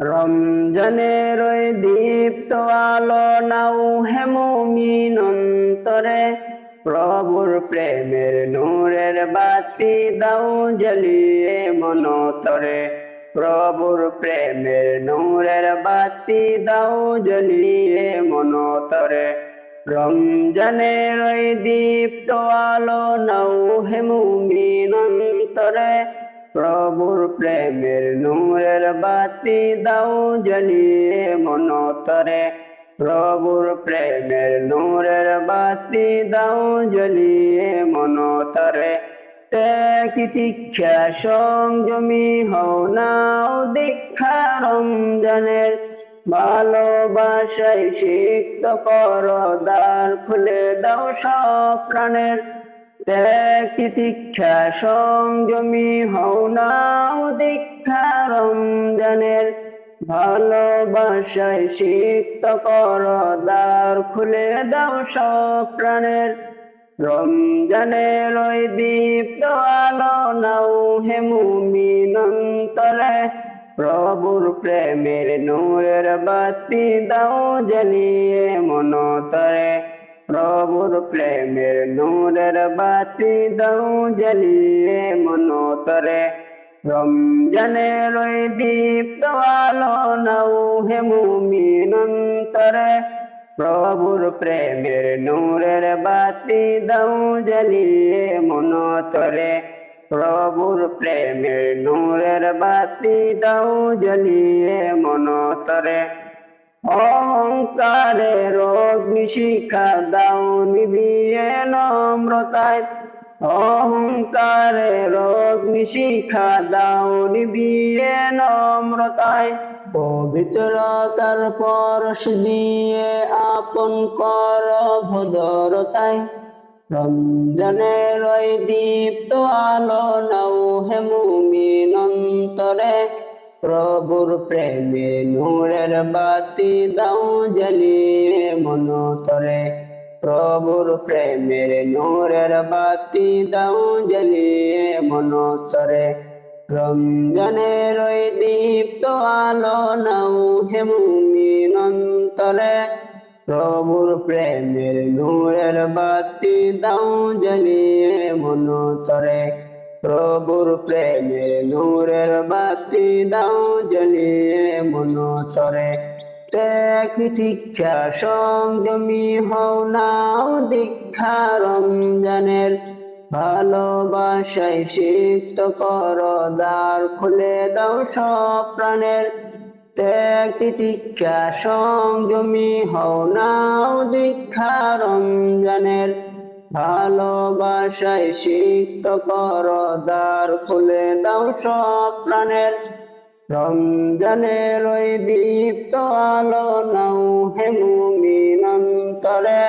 রমজানের ওই দীপ্ত আলো নাও হেমমিন অন্তরে। প্রভুর প্রেমের নূরের বাতি দাও জ্বলিয়ে মনতরে প্রভুর প্রেমের নূরের বাতি দাও জ্বলিয়ে মনতরে রমজানের ওই দীপ্ত আলো নাও হেমমিন অন্তরে। প্রভুর প্রেমের নূরের বাতি দাও জ্বলিয়ে মনতরে প্রভুর প্রেমের নূরের বাতি দাও জ্বলিয়ে মনতরে তিতিক্ষা সংযমী হও নাও দীক্ষা রমজানের। ভালোবাসায় সিক্ত কর, দ্বার খুলে দাও সব প্রাণের। তিতিক্ষা সংযমী হও নাও দীক্ষা রমজানের ভালোবাসায় সিক্ত কর, দ্বার খুলে দাও সব প্রাণের। রমজানের ওই দীপ্ত আলো নাও হে মুমিন অন্তরে। প্রভুর প্রেমের নূরের বাতি দাও জ্বালিয়ে মনতরে। প্রভুর প্রেমের নূরের বাতি দাও জ্বালিয়ে মনতরে। রমজানের ওই দীপ্ত আলো নাও হে মুমিন অন্তরে। প্রভুর প্রেমের নূরের বাতি দাও জ্বালিয়ে মনতরে। প্রভুর প্রেমের নূরের বাতি দাও জ্বালিয়ে মনতরে। অহংকারের অগ্নিশিখা দাও, নিবিয়ে নম্রতায়। অহংকারের অগ্নিশিখা দাও, নিবিয়ে নম্রতায়। পবিত্রতার পরশ দিয়ে আপন কর ভদরতায়। রমজানের ওই দীপ্ত আলো নাও হে মুমিন অন্তরে। প্রভুর প্রেমে নূরের বাতি দাও জ্বালিয়ে মনতরে প্রভুর প্রেমের নূরের বাতি দাও জ্বালিয়ে মনতরে রমজানের ওই দীপ্ত আলো নাও হে মুমিন অন্তরে। প্রভুর প্রেমের নূরের বাতি দাও জ্বালিয়ে মনতরে প্রভুর প্রেমের নূরের বাতি দাও জ্বালিয়ে মনতরে। দেখি দীক্ষা সংযমী হও নাও দীক্ষা রমজানের। ভালোবাসায় সিক্ত কর, দ্বার খুলে দাও সব প্রাণের। ত্যাগ তিতিক্ষা সংযমী হও নাও দীক্ষা রমজানের। ভালোবাসায় সিক্ত কর, দ্বার খুলে দাও সব প্রাণের। রমজানের ওই দীপ্ত আলো নাও হে মুমিন অন্তরে।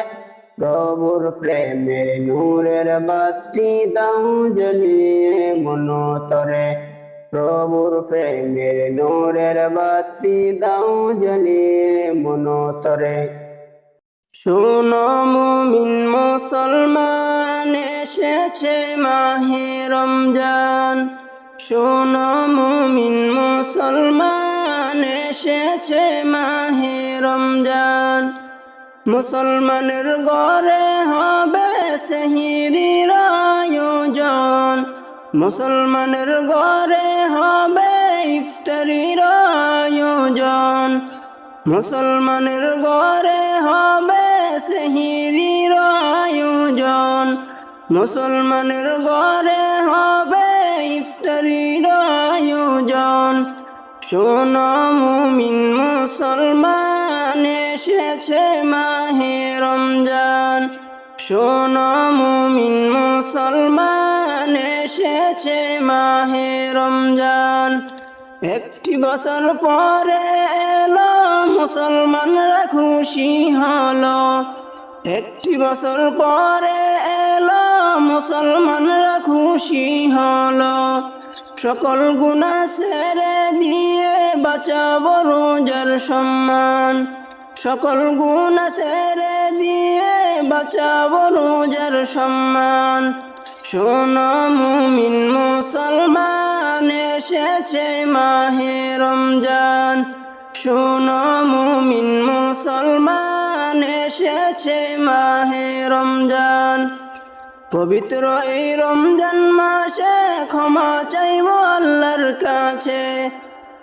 প্রভুর প্রেমের নূরের বাতি দাও জ্বলিয়ে মনতরে। প্রভুর প্রেমের নূরের বাতি দাও জ্বলিয়ে মনতরে। শোনো মুমিন মুসলমান, এসেছে মাহে রমজান। শোনো মুমিন মুসলমান, এসেছে মাহে রমজান। মুসলমানের ঘরে হবে সেহিরির আয়োজন। মুসলমানের ঘরে হবে ইফতারির আয়োজন। মুসলমানের ঘরে হবে সেহিরির আয়োজন। মুসলমানের ঘরে হবে ইফতারির আয়োজন। শোনো মুমিন মুসলমান এসেছে মাহে রমজান। শোনো মুমিন মুসলমান এসেছে মাহে রমজান। একটি বছর পরে এলো, মুসলমানরা খুশি হলো। একটি বছর পরে এলো, মুসলমানরা খুশি হলো। সকল গুণা ছেড়ে দিয়ে বাঁচাবো রোজার সম্মান। সকল গুণা ছেড়ে দিয়ে বাঁচাবো রোজার সম্মান। শোনো মুমিন মুসলমান, এসেছে মাহে রমজান। শোনো মুমিন মুসলমান এসেছে মাহে রমজান। পবিত্র এই রমজান মাসে ক্ষমা চাইব আল্লাহর কাছে।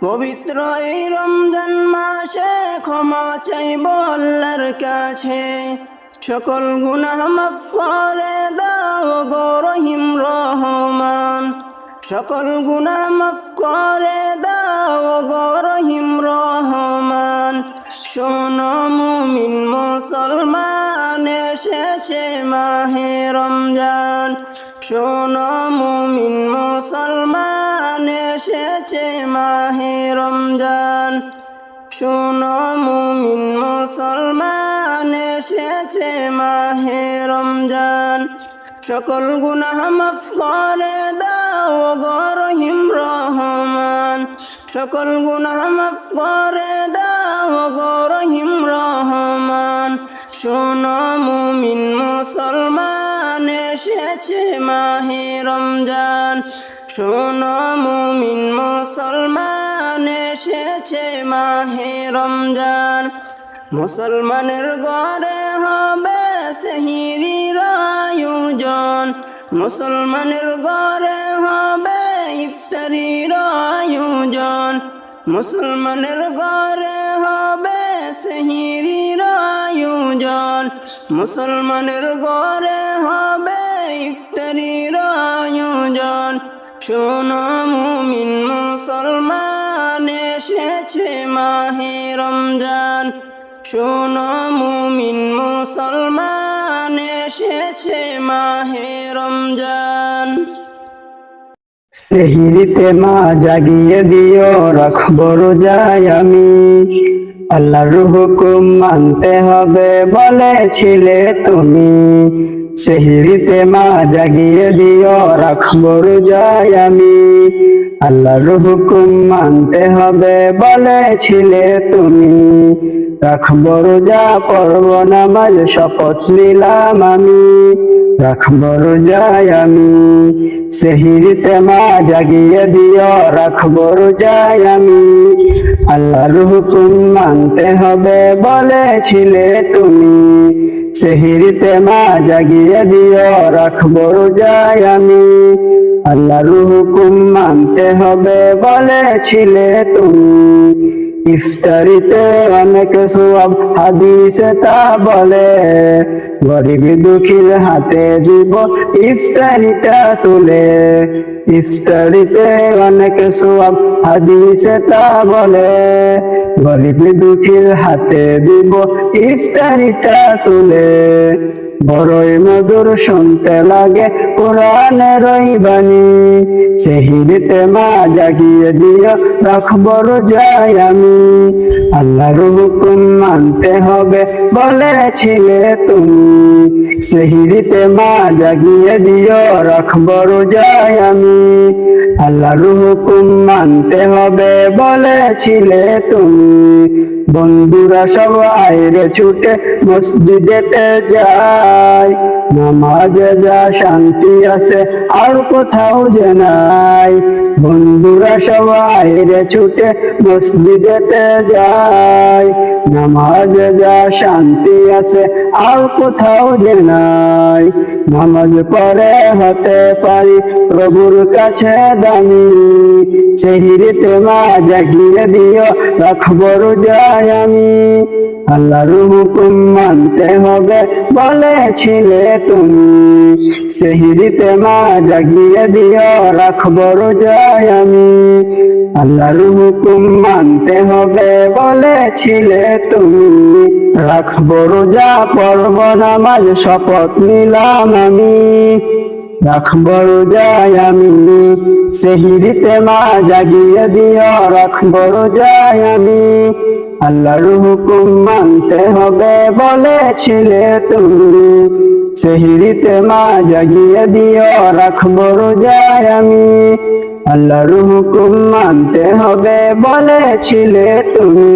পবিত্র এই রমজান মাসে ক্ষমা চাইব আল্লাহর কাছে। সকল গুনাহ মাফ করে দাও গো রহিম রহমান। সকল গুনাহ মাফ করে দাও গো রহিম রহমান। শোনো মুমিন মুসলমান এসেছে মাহে রমজান। শোনো মুমিন মুসলমান এসেছে মাহে রমজান। শোনো মুমিন মুসলমান এসেছে মাহে রমজান। সকল গুনাহ মাফ করে দাও গো রহিম রহমান। সকল গুনাহ মাফ করে দাও গো রহিম রহমান। শোনো মুমিন মুসলমান, এসেছে মাহে রমজান। শোনো মুমিন মুসলমান, এসেছে মাহে রমজান। মুসলমানের ঘরে হবে সেহিরির আয়োজন। মুসলমানের ঘরে হবে ইফতারির আয়োজন। মুসলমানের ঘরে হবে সেহিরির আয়োজন মুসলমানের ঘরে হবে ইফতারির আয়োজন শোনো মুমিন মুসলমান এসেছে মাহে রমজান। শোনো সেহিরিতে মা জাগিয়ে দিও রাখব রোজায় আমি। আল্লাহর হুকুম মানতে হবে বলেছিলে তুমি। সেহিরিতে মা জাগিয়ে দিও রাখব রোজায় আমি। আল্লাহর হুকুম মানতে হবে বলেছিলে তুমি। রাখব রোজা পর্ব নামাজ, শপথ নিলাম আমি। রাখব রোজায় আমি। সেহিরিতে মা জাগিয়ে দিও, রাখব রোজায় আমি। আল্লাহর হুকুম মানতে হবে বলেছিলে তুমি। সেহিরিতে মা জাগিয়ে দিও, রাখব রোজায় আমি। আল্লাহর হুকুম মানতে হবে বলেছিলে তুমি। ইফতারিতে অনেক সব হাদিসে তা বলে। গরিব দুঃখীর হাতে দিব ইফতারিটা তুলে। ইফতারিতে অনেক সব হাদিসে তা বলে। গরিব দুঃখীর হাতে দিব ইফতারিটা তুলে। বড়ই মধুর শুনতে লাগে কোরআনের বাণী। সেহিরিতে মা জাগিয়ে দিও, রাখব রোজায় আমি। আল্লাহর হুকুম মানতে হবে বলেছিলে তুমি। সেহিরিতে মা জাগিয়ে দিও, রাখব রোজায় আমি। আল্লাহর হুকুম মানতে হবে বলেছিলে তুমি। বন্ধুরা সবাই রে ছুটে মসজিদেতে যায় নামাজে যা শান্তি আছে, আর কোথাও যে নাই। বন্ধুরা সব আইরে ছুটে মসজিদেতে যায়। নামাজে যা শান্তি আছে, আর কোথাও যে নাই। নামাজ পরে হতে পারি প্রভুর কাছে দামি। সেহিরিতে মা জাগিয়ে দিও রাখব রোজায় আমি। আল্লাহর হুকুম মানতে হবে বলেছিলে তুমি। সেহিরিতে মা জাগিয়ে দিও, রাখব রোজায় আমি। আল্লাহর হুকুম মানতে হবে বলেছিলে তুমি। রাখব রোজা, পর্ব নামাজ, শপথ নিলাম আমি। রাখব রোজায় আমি। সেহিরিতে মা জাগিয়ে দিও, রাখব রোজায় আমি। আল্লাহর হুকুম মানতে হবে বলেছিলে তুমি। সেহিরিতে মা জাগিয়ে দিও, রাখব রোজায় আমি। আল্লাহর হুকুম মানতে হবে বলেছিলে তুমি।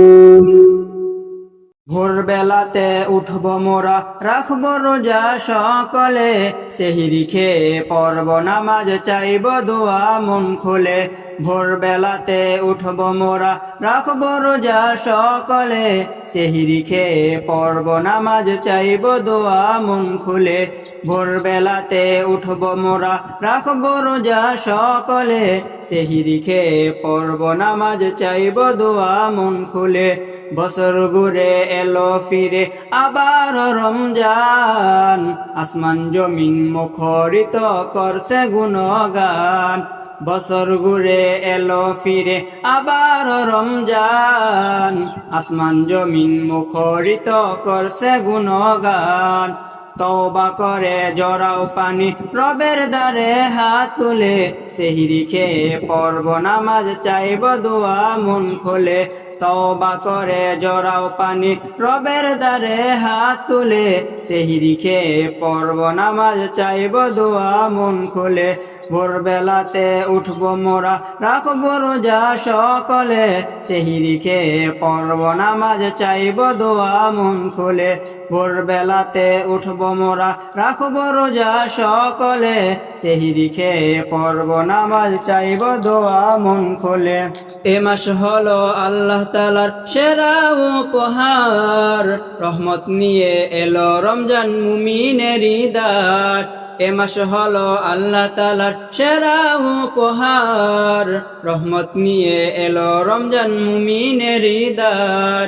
ভোরবেলাতে উঠব মোরা, রাখব রোজা সকলে। সেহিরি খেয়ে পর্ব নামাজ চাইব, দোয়া মন খুলে। ভোরবেলাতে উঠব মোরা, রাখব রোজা সকলে। সেহিরি খেয়ে পর্ব নামাজ চাইব, দোয়া মন খুলে। ভোরবেলাতে উঠব মোরা, রাখব রোজা সকলে। সেহিরি খেয়ে পর্ব নামাজ চাইব, দোয়া মন খুলে। বছর ঘুরে এলো ফিরে, আবার রমজান। আসমান জমিন মুখরিত করছে গুণগান। বছর ঘুরে এলো ফিরে, আবার রমজান। আসমান জমিন মুখরিত করছে গুণগান। তওবা করে জরাও পানি, রবের দ্বারে হাত তুলে। সেহিরি খেয়ে পর্ব নামাজ চাইব, দোয়া মন খোলে। তওবা করে জরাও পানি, রবের দ্বারে হাত তুলে, সেহিরি খেয়ে পর্ব নামাজ, চাইব দোয়া, মন খোলে। ভোরবেলাতে উঠব মোরা রাখব রোজা সকলে, সেহিরি খেয়ে পর্ব নামাজ, চাইব দোয়া, মন খোলে। ভোরবেলাতে উঠব মোরা রাখব রোজা সকলে, সেহিরি খেয়ে পর্ব নামাজ, চাইব দোয়া, মন খোলে। এ মাস হলো আল্লাহ তালার সেরা উপহার। রহমত নিয়ে এলো রমজান মুমিনের দার এ মাস হলো আল্লাহ তালার সেরা উপহার। রহমত নিয়ে এলো রমজান মুমিনের দার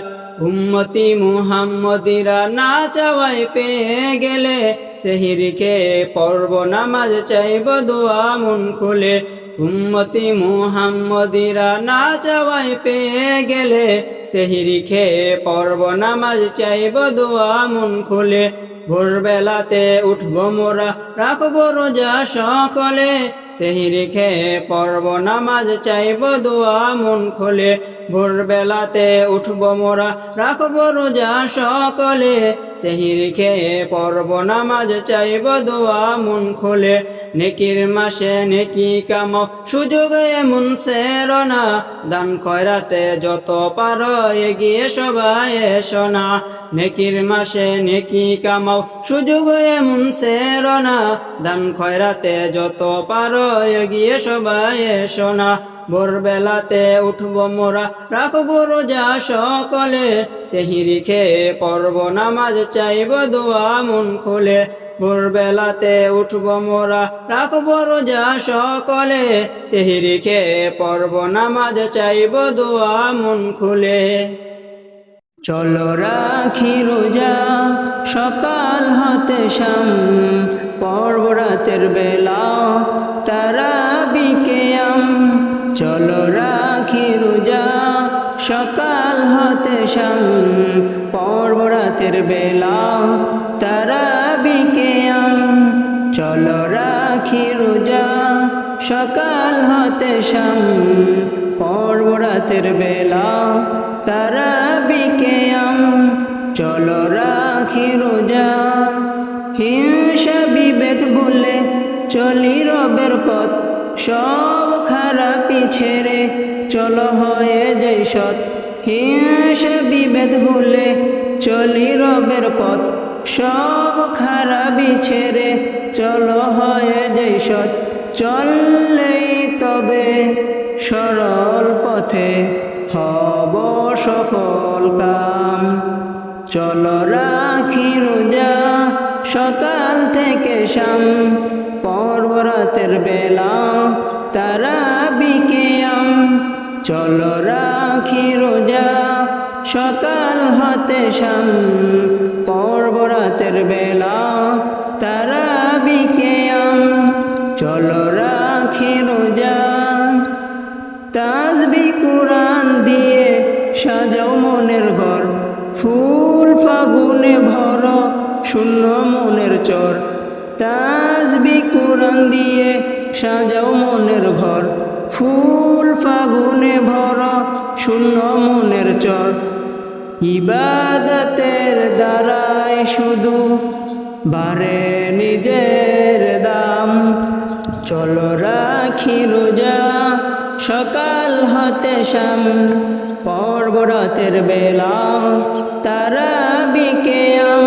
উম্মতি মুহাম্মদিরা না চাওয়াই পেয়ে গেলে, সেহিরিকে পর্ব নামাজ চাইব, দোয়া মন খুলে। উম্মতি মুহাম্মদিরা না চাওয়াই পেয়ে গেলে সেহিরি খেয়ে পর্ব নামাজ চাইব, দোয়া মন খুলে। ভোরবেলাতে উঠব মোরা, রাখব রোজা সকলে। সেহিরি খেয়ে পর্ব নামাজ চাইব দোয়া মন খোলে। ভোরবেলাতে উঠব মোরা, রাখব রোজা সকলে। সেহিরি খেয়ে পর্ব নামাজ চাইব দোয়া মন খোলে। নেকির মাসে নেকি কামাও, সুযোগ এমন সেরনা। দান খয়রাতে যত পার এগিয়ে সবাই শোনা নেকির মাসে নেকি কামাও, সুযোগ এমন সেরনা। দান খয়রাতে যত পার এগিয়ে সবাই শোনা ভোরবেলাতে উঠব মোরা, রাখব রোজা সকলে। সেহিরি খেয়ে পর্ব নামাজ চাইব, দোয়া মন খুলে। ভোরবেলাতে উঠব মোরা, রাখব রোজা সকলে। সেহিরি খেয়ে পর্ব নামাজ চাইব, দোয়া মন খুলে। চলো রাখি রোজা, সকাল হতে শাম পর্ব রাতের বেলা। তারা বিকেয়াম চলো রাখি রোজা, সকাল হতে শাম। পর্ব রাতের বেলা তারা বিকেয়াম চলো রাখি রোজা, সকাল হতে শাম। পর্ব রাতের বেলা তারা বিকেয়াম চলো রাখি রোজা, হিংসা বিভেদ বলে চলি রবের পথ। সব খারাপি ছেড়ে চলো হয়ে যাই সৎ। হিংসা বিভেদ ভুলে চলি রবের পথ। সব খারাপি ছেড়ে চলো হয়ে যাই সৎ। চললেই তবে সরল পথে হব সফল কাম। চলো রাখি রোজা সকাল থেকে শাম। পর্বরাতের বেলা তারা বিকেয়াম চলো রাখি রোজা, সকাল হতে শাম। পর্ব রাতের বেলা তারা বিকেয়াম চলো দিয়ে সাজাও মনের ঘর। ফুল ফাগুনে ভর, শূন্য মনের চর। ইবাদতের দ্বারায় শুধু বারে নিজের দাম। চলো রাখি রোজা, সকাল হতে শাম। পর্বরাতের বেলা তারা বিকেয়াম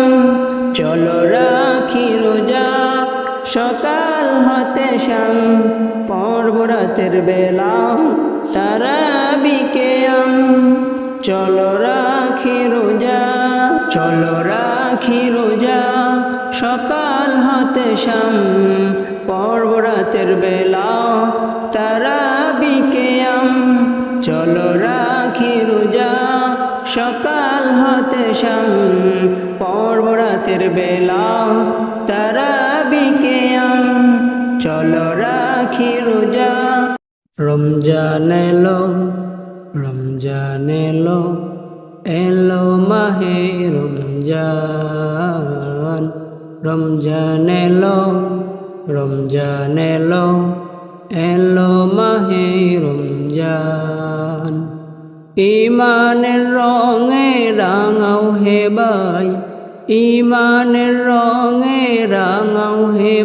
চলো রাখি রোজা, সকাল শাম পর্বরাতের বেলা তারা বিকেয়াম চলো রাখি রোজা, চলো রাখি রোজা, সকাল হতে শাম। পর্বরাতের বেলা তারা বিকেয়াম চলো রাখি রোজা, সকাল হতে শাম। পর্বরাতের বেলা, তারা রমজান এলো রমজান এলো এলো মাহে রমজান। রমজান এলো রমজান এলো এলো মাহে রমজান। ইমানের রঙে রাঙাও হে বাই ইমানের রঙে রাঙাও হে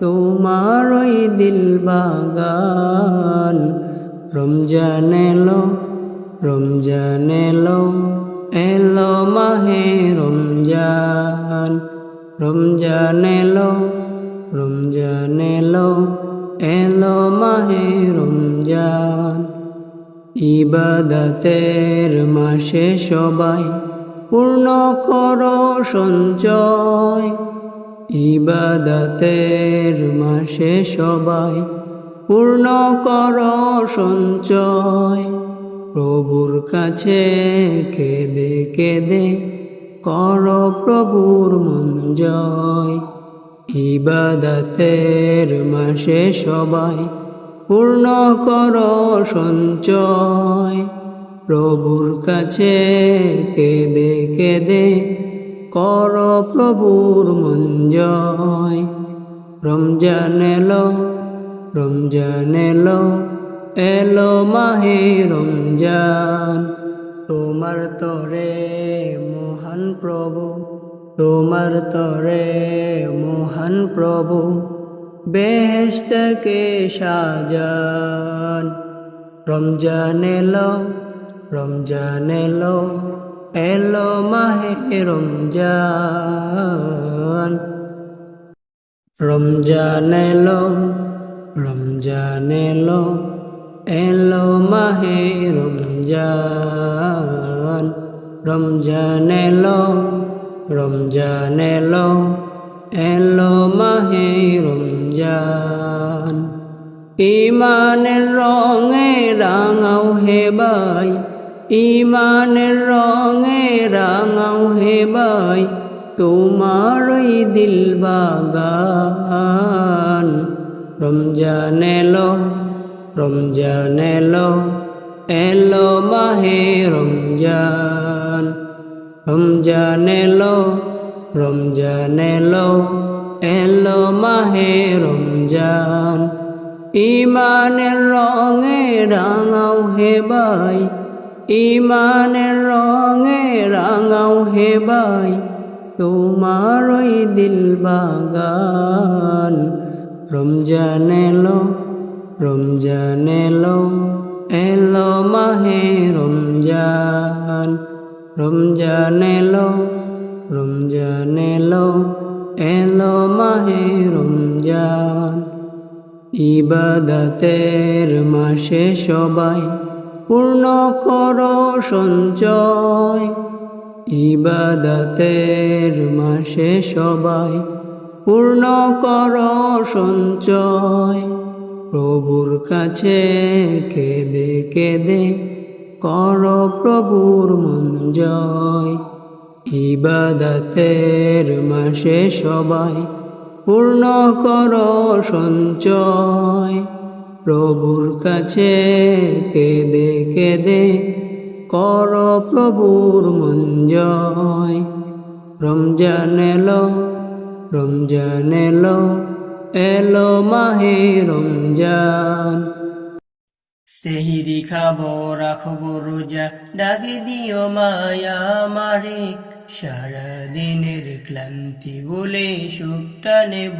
তোমার ওই দিল বাগান। রমজান এলো রমজান এলো এলো মাহে রমজান। রমজান এলো রমজান এলো এলো মাহে রমজান। ইবাদতের মাসে সবাই পূর্ণ করো সঞ্চয়। ইবাদতের মাসে সবাই পূর্ণ কর সঞ্চয়। প্রভুর কাছে কেঁদে কেঁদে কর প্রভুর মন জয় ইবাদতের মাসে সবাই পূর্ণ কর সঞ্চয়। প্রভুর কাছে কেঁদে কেঁদে কর প্রভুর মন জয় রমজান এলো রমজান এলো এলো মাহে রমজান। তোমার তরে মহান প্রভু, তোমার তরে মহান প্রভু, বেহেশতকে সাজান। রমজান এলো রমজান এলো এলো মাহে রমজান রমজান এলো রমজান এলো এলো মাহে রমজান রমজান এলো রমজান এলো এলো মাহে রমজান ইমানের রঙে রাঙাও হে বাই ইমানের রঙে রাঙাও হে বাই তোমার ওই দিল বাগান। রমজান এলো রমজান এলো এলো মাহে রমজান। রমজান এলো রমজান এলো এলো মাহে রমজান। ইমানের রঙে রাঙাও হে বাই ইমানের রঙে রাঙাও হে বাই তোমার ওই দিল বাগান। রমজান এলো রমজান এলো এলো মাহে রমজান। রমজান এলো রমজান এলো এলো মাহে রমজান। ইবাদতের মাসে সবাই পূর্ণ কর সঞ্চয়। ইবাদতের মাসে সবাই পূর্ণ কর সঞ্চয়। প্রভুর কাছে কেঁদে কেঁদে কর প্রভুর মন জয় ইবাদতের মাসে সবাই পূর্ণ কর সঞ্চয়। প্রভুর কাছে কেঁদে কেঁদে কর প্রভুর মন জয় রমজান এলো রমজান এলো এলো মাহে রমজান। সেহিরি খাব রাখব রোজা ডাকে দিও মায়া মারে। সারা দিনের ক্লান্তি বলে সুখটা নেব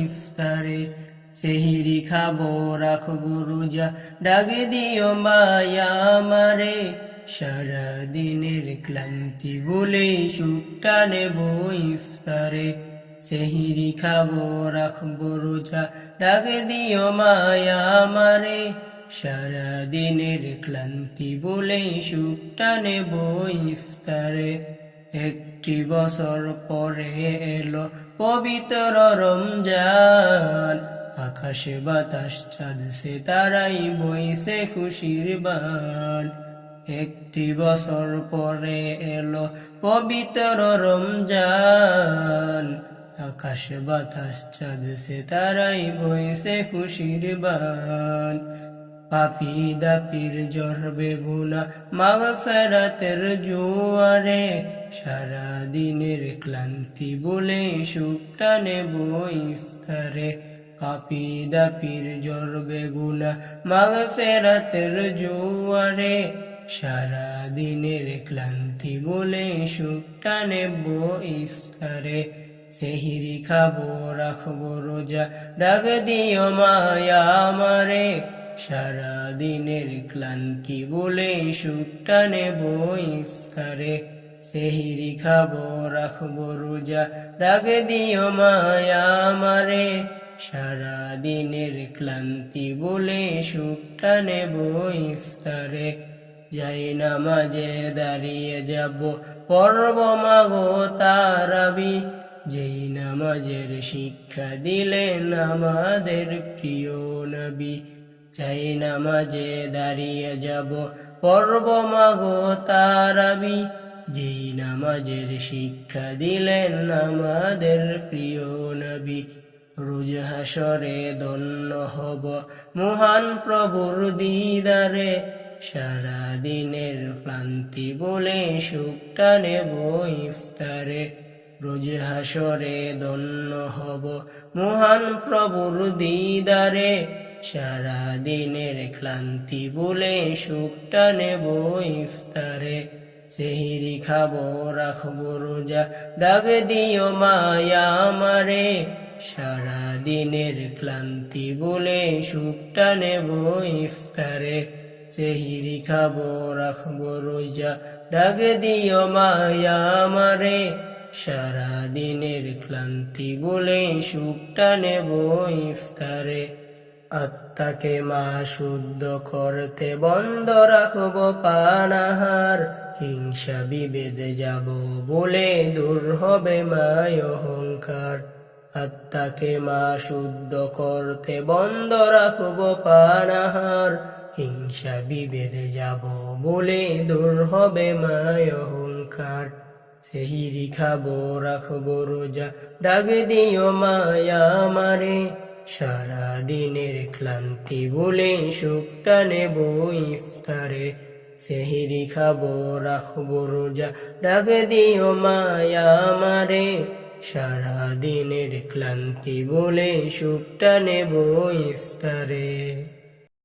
ইফতারে। সেহিরি খাব, রাখব রোজা। ডাকে দিও মায়া মারে সারা দিনের ক্লান্তি বলে সুখটা নেব ইফতারে। সেহিরি খাব, রাখব রোজা। ডাকে দিও মায়া মারে সারা দিনের ক্লান্তি বলে সুখটা নেব ইফতারে। একটি বছর পরে এলো পবিত্র রমজান। আকাশে বাতাস, চাঁদ সে তারাই বইছে খুশির বান। একটি বছর পরে এলো পবিত্র রমজান। আকাশ, বাতাস, চাঁদ সে তারাই বইছে খুশির বান। পাপি দাপির জ্বর, বেগুনা মাগ ফেরাতের জোয়ারে সারা দিনের ক্লান্তি বলে সুখটা নেব পাপি দাপির জ্বর বেগুনা মাগ ফেরাতের জুয়ারে সারা দিনের ক্লান্তি বলে সুখটা নেব ইফতারে। সেহিরি খাব, রাখব রোজা ডাক দিও মায়া আমারে। সারা দিনের ক্লান্তি বলে সুখটা নেব ইফতারে। সেহিরি খাব, রাখব রোজা ডাক দিও মায়া আমারে। সারা দিনের ক্লান্তি বলে সুখটা নেব ইফতারে। যাই নামাজে দাঁড়িয়ে যাব পর্ব মাগো তারাবি। যেই নামাজের শিক্ষা দিলেন আমাদের প্রিয় নবী। যাই নামাজে দাঁড়িয়ে যাব পর্ব মাগো তারাবি। যেই নামাজের শিক্ষা দিলেন আমাদের প্রিয় নবী। রোজ হাসরে ধন্য হব মহান প্রভুর দিদারে। সারা দিনের ক্লান্তি বলে সুখটা নেব ইফতারে। রোজ হাসরে ধন্য হব মহান প্রভুর দিদারে। সারা দিনের ক্লান্তি বলে সুখটা নেব ইফতারে। সেহিরি খাব, রাখব রোজা ডাক দিও মায়া আমারে। সারা দিনের ক্লান্তি বলে সুখটা নেব ইফতারে। সেহিরি খাব, রাখব রোজা। ডাক দিও মায়া সারা দিনের ক্লান্তি বলে সুখটা নেব ইফতারে। আত্মাকে মা শুদ্ধ করতে বন্ধ রাখব পানাহার। হিংসা বিভেদে যাব বলে দূর হবে মায় অহংকার। আত্মাকে মা শুদ্ধ করতে বন্ধ রাখব পানাহার হিংসা বিভেদে যাব বলে দূর হবে মায় অহংকার। সেহিরি খাব রাখব রোজা, ডাক দিও মায়া মারে সারা দিনের ক্লান্তি বলে সুখটা নেব ইফতারে। সেহিরি খাব রাখব রোজা, ডাক দিও মায়া মারে সারা দিনের ক্লান্তি বলে সুখটা নেব ইফতারে।